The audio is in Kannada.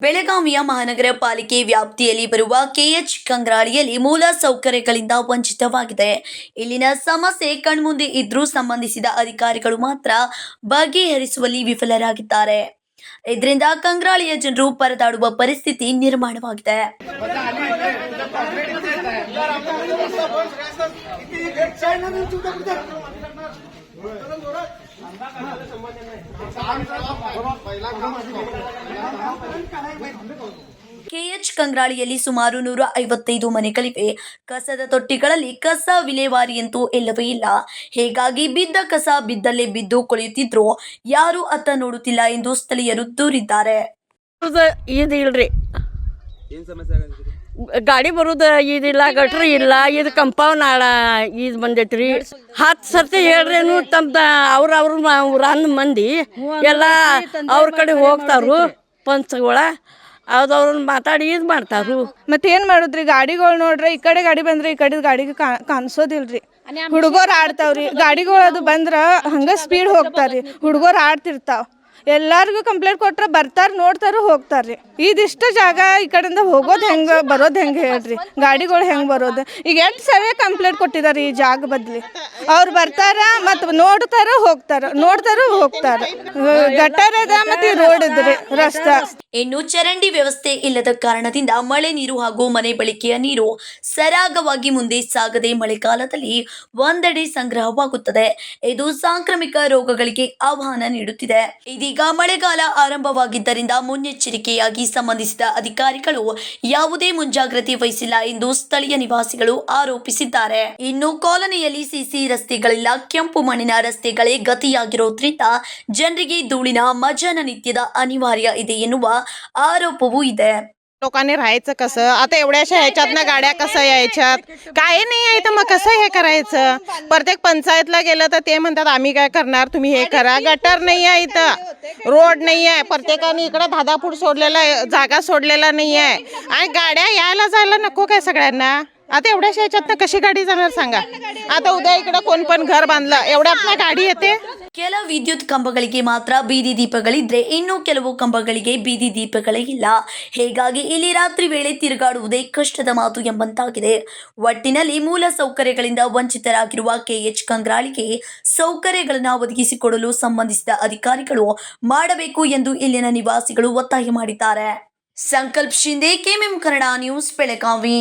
ಬೆಳಗಾವಿಯ ಮಹಾನಗರ ಪಾಲಿಕೆ ವ್ಯಾಪ್ತಿಯಲ್ಲಿ ಬರುವ ಕೆಎಚ್ ಕಂಗ್ರಾಳಿಯಲ್ಲಿ ಮೂಲ ಸೌಕರ್ಯಗಳಿಂದ ವಂಚಿತವಾಗಿದೆ. ಇಲ್ಲಿನ ಸಮಸ್ಯೆ ಕಣ್ಮುಂದೆ ಇದ್ರೂ ಸಂಬಂಧಿಸಿದ ಅಧಿಕಾರಿಗಳು ಮಾತ್ರ ಬಗೆಹರಿಸುವಲ್ಲಿ ವಿಫಲರಾಗಿದ್ದಾರೆ. ಇದರಿಂದ ಕಂಗ್ರಾಳಿಯ ಜನರು ಪರದಾಡುವ ಪರಿಸ್ಥಿತಿ ನಿರ್ಮಾಣವಾಗಿದೆ. ಕೆಎಚ್ ಕಂಗ್ರಾಳಿಯಲ್ಲಿ ಸುಮಾರು ನೂರ ಐವತ್ತೈದು ಮನೆಗಳಿವೆ ಕಸದ ತೊಟ್ಟಿಗಳಲ್ಲಿ ಕಸ ವಿಲೇವಾರಿಯಂತೂ ಎಲ್ಲವೇ ಇಲ್ಲ. ಹೀಗಾಗಿ ಬಿದ್ದ ಕಸ ಬಿದ್ದಲ್ಲೇ ಬಿದ್ದು ಕೊಳೆಯುತ್ತಿದ್ರು. ಯಾರೂ ಅತ್ತ ನೋಡುತ್ತಿಲ್ಲ ಎಂದು ಸ್ಥಳೀಯರು ದೂರಿದ್ದಾರೆ. ಏನ್ ಸಮಸ್ಯೆ ಗಾಡಿ ಬರುದ ಇದಿಲ್ಲ ಗಟ್ರ ಇಲ್ಲ ಇದು ಕಂಪೌಂಡ್ ಆಳ ಇದು ಬಂದೈತ್ರಿ. ಹತ್ತು ಸರ್ತಿ ಹೇಳ್ರೇನು ತಮ್ಮ ಅವ್ರ ಅವ್ರ ಊರಾನ್ ಮಂದಿ ಎಲ್ಲ ಅವ್ರ ಕಡೆ ಹೋಗ್ತಾರು ಪಂಚಗಳ ಅವ್ರವ್ರನ್ನ ಮಾತಾಡಿ ಇದು ಮಾಡ್ತಾರು ಮತ್ತೆ ಏನ್ ಮಾಡುದ್ರಿ? ಗಾಡಿಗಳು ನೋಡ್ರಿ ಈ ಕಡೆ ಗಾಡಿ ಬಂದ್ರೆ ಈ ಕಡೆ ಗಾಡಿಗೆ ಕಾ- ಕಾಣಿಸೋದಿಲ್ರಿ. ಹುಡುಗರು ಆಡ್ತಾವ್ರಿ. ಗಾಡಿಗಳು ಅದು ಬಂದ್ರ ಹಂಗ ಸ್ಪೀಡ್ ಹೋಗ್ತಾರ್ರಿ ಹುಡುಗರು ಆಡ್ತಿರ್ತಾವ. ಎಲ್ಲಾರ್ಗು ಕಂಪ್ಲೇಂಟ್ ಕೊಟ್ರ ಬರ್ತಾರ, ನೋಡ್ತಾರ ಹೋಗ್ತಾರ್ರಿ ಇದಿಷ್ಟು ಜಾಗ ಈ ಕಡೆಯಿಂದ ಹೋಗೋದು ಹೆಂಗ, ಬರೋದು ಹೆಂಗೆ ಹೇಳ್ರಿ? ಗಾಡಿಗಳು ಹೆಂಗೆ ಬರೋದು? ಈಗ ಎಂಟು ಸರಿ ಕಂಪ್ಲೇಂಟ್ ಕೊಟ್ಟಿದಾರ ಈ ಜಾಗ ಬದ್ಲಿ. ಅವ್ರು ಬರ್ತಾರ ಮತ್ತು ನೋಡ್ತಾರ, ಹೋಗ್ತಾರ. ನೋಡ್ತಾರ, ಹೋಗ್ತಾರ. ಗಟ್ಟರದ ಮತ್ತೆ ರೋಡ್ ಇದ್ರಿ, ರಸ್ತಾ. ಇನ್ನು ಚರಂಡಿ ವ್ಯವಸ್ಥೆ ಇಲ್ಲದ ಕಾರಣದಿಂದ ಮಳೆ ನೀರು ಹಾಗೂ ಮನೆ ಬಳಕೆಯ ನೀರು ಸರಾಗವಾಗಿ ಮುಂದೆ ಸಾಗದೆ ಮಳೆಗಾಲದಲ್ಲಿ ಒಂದೆಡೆ ಸಂಗ್ರಹವಾಗುತ್ತದೆ. ಇದು ಸಾಂಕ್ರಾಮಿಕ ರೋಗಗಳಿಗೆ ಆಹ್ವಾನ ನೀಡುತ್ತಿದೆ. ಇದೀಗ ಮಳೆಗಾಲ ಆರಂಭವಾಗಿದ್ದರಿಂದ ಮುನ್ನೆಚ್ಚರಿಕೆಯಾಗಿ ಸಂಬಂಧಿಸಿದ ಅಧಿಕಾರಿಗಳು ಯಾವುದೇ ಮುಂಜಾಗ್ರತೆ ವಹಿಸಿಲ್ಲ ಎಂದು ಸ್ಥಳೀಯ ನಿವಾಸಿಗಳು ಆರೋಪಿಸಿದ್ದಾರೆ. ಇನ್ನು ಕಾಲೋನಿಯಲ್ಲಿ ಸಿಸಿ ರಸ್ತೆಗಳಿಲ್ಲ. ಕೆಂಪು ಮಣ್ಣಿನ ರಸ್ತೆಗಳೇ ಗತಿಯಾಗಿರೋದ್ರಿಂದ ಜನರಿಗೆ ಧೂಳಿನ ಮಜನ ನಿತ್ಯದ ಅನಿವಾರ್ಯ ಇದೆ ಎನ್ನುವ ಆರೋಪವೂ ಇದೆ लोकांनी राहायचं कसं आता एवढ्याशा ह्याच्यातनं गाड्या कसं यायच्यात काय नाही आहे तर मग कसं हे करायचं प्रत्येक पंचायतला गेलं तर ते म्हणतात आम्ही काय करणार तुम्ही हे करा गटर नाही आहे इथं रोड नाही आहे प्रत्येकाने इकडं दहा दहा फूट सोडलेला आहे, जागा सोडलेला नाही आहे आणि गाड्या यायला जायला नको काय सगळ्यांना आता एवढ्याशा ह्याच्यातनं कशी गाडी जाणार सांगा आता उद्या इकडं कोण पण घर बांधलं एवढ्यातनं गाडी येते ಕೆಲ ವಿದ್ಯುತ್ ಕಂಬಗಳಿಗೆ ಮಾತ್ರ ಬೀದಿ ದೀಪಗಳಿದ್ರೆ ಇನ್ನು ಕೆಲವು ಕಂಬಗಳಿಗೆ ಬೀದಿ ದೀಪಗಳೇ ಇಲ್ಲ. ಹೀಗಾಗಿ ಇಲ್ಲಿ ರಾತ್ರಿ ವೇಳೆ ತಿರುಗಾಡುವುದೇ ಕಷ್ಟದ ಮಾತು ಎಂಬಂತಾಗಿದೆ. ಒಟ್ಟಿನಲ್ಲಿ ಮೂಲ ಸೌಕರ್ಯಗಳಿಂದ ವಂಚಿತರಾಗಿರುವ ಕೆಎಚ್ ಕಂಗ್ರಾಳಿಗೆ ಸೌಕರ್ಯಗಳನ್ನು ಒದಗಿಸಿಕೊಡಲು ಸಂಬಂಧಿಸಿದ ಅಧಿಕಾರಿಗಳು ಮಾಡಬೇಕು ಎಂದು ಇಲ್ಲಿನ ನಿವಾಸಿಗಳು ಒತ್ತಾಯ ಮಾಡಿದ್ದಾರೆ. Sankalp Shinde KMM Kannada news, Belagavi.